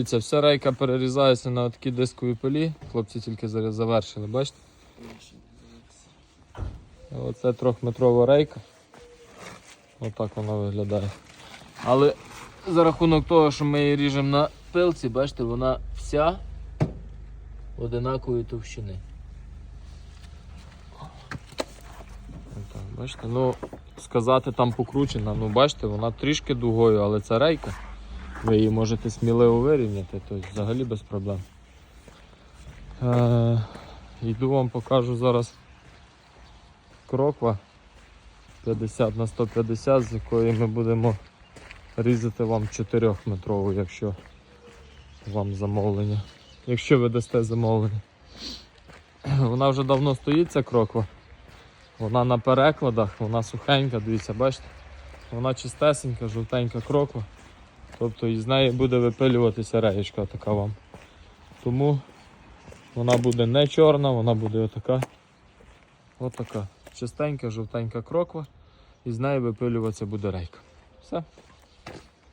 Дивіться, вся рейка перерізається на такі дискові полі. Хлопці тільки завершили, бачите? Оце трьохметрова рейка. Отак вона виглядає. Але за рахунок того, що ми її ріжемо на пилці, бачите, вона вся одинакової товщини. Бачите, ну сказати там покручена, ну бачите, вона трішки дугою, але це рейка. Ви її можете сміливо вирівняти, тобто взагалі без проблем. Е, йду вам покажу зараз кроква 50 на 150, з якої ми будемо різати вам 4 метрову, якщо вам замовлення. Якщо ви дасте замовлення. Вона вже давно стоїть ця кроква. Вона на перекладах, вона сухенька, дивіться, бачите? Вона чистесенька, жовтенька кроква. Тобто із неї буде випилюватися реєчка така вам. Тому вона буде не чорна, вона буде отака. Отака. Чистенька, жовтенька кроква. І з неї випилюватися буде рейка. Все.